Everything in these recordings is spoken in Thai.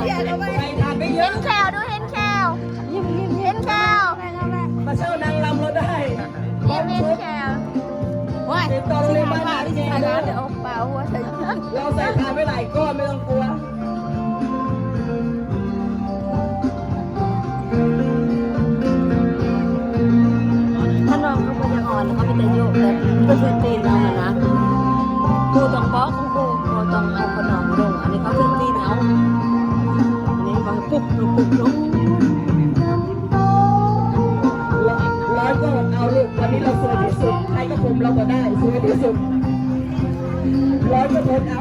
ไเห็นแควดูเห็นแควยิ้มยิ้มเห็นแควมาเช่านางลำเราได้เห็นแควว้ายตอโรเรีนบ้านหมาที่จีนนะเดี๋เอาป่าวใส่เราใส่ทานไหลายก้อนไม่ต้องกลัวถ้าน้องเขาเป็นยังอ่อนแล้วเขาเป็นตะโยกแต่ก็คือตีนเอาอะนะครูต้องป้อของกูกูต้องเอาขนมลงอันนี้เขาคือตีนเอา ร้อยก็เอาลูกวันนี้เราสวยที่สุดใครก็ผมเราก็ได้สวยที่สุดร้อยก็ทนเอา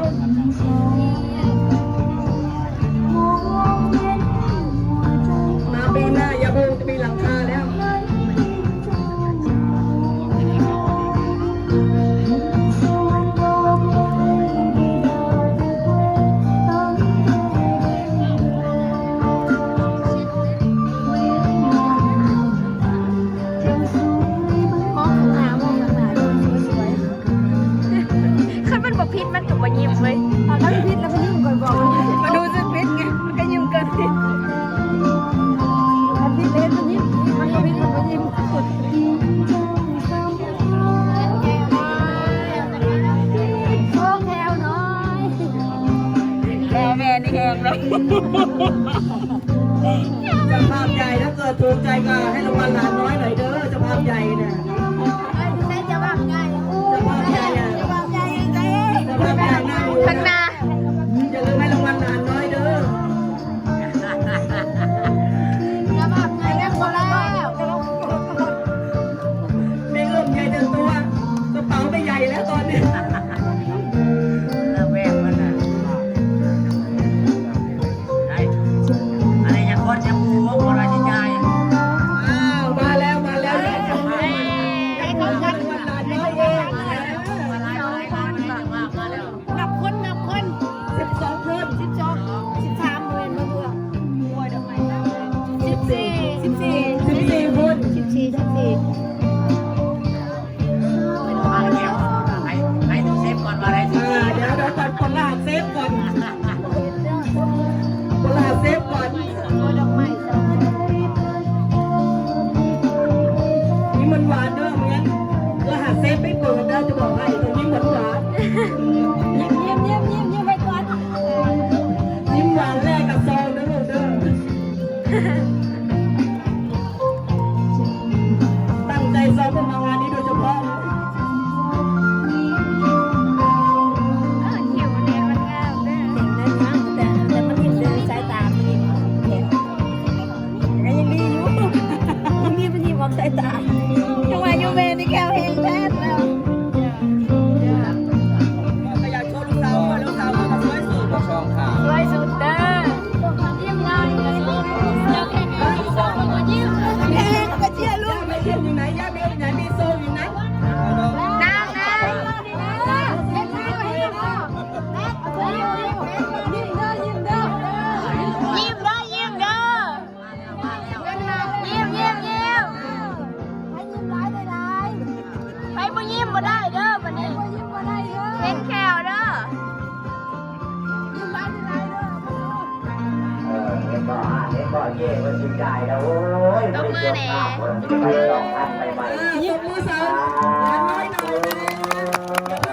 บอกพิษมันถูกมายิ้มเลยๆเอาแล้วพิษแล้วไปยิ้มก่อนบอกมันพิษมาดูสิพิษไงมันก็ยิ้มเกินพิษมันพิษเลยมันยิ้มมันก็พิษมันก็ยิ้มโอ้แถวน้อยแม่แม่นี่แหงเลยเจะภาพใหญ่ถ้าเกิดถูกใจก็ให้รางวัลหลานน้อยหน่อยเด้อเจะภาพใหญ่เนี่ยได้จะว่าไงเจ ข้างหน้า นเด้องั้นรหัสเซฟไม่เปิดเด้อจะบอกให้ตรงนี้หวานหวาน ต้องมือแหน่ยิ้มมือสั่นน้อยหน่อย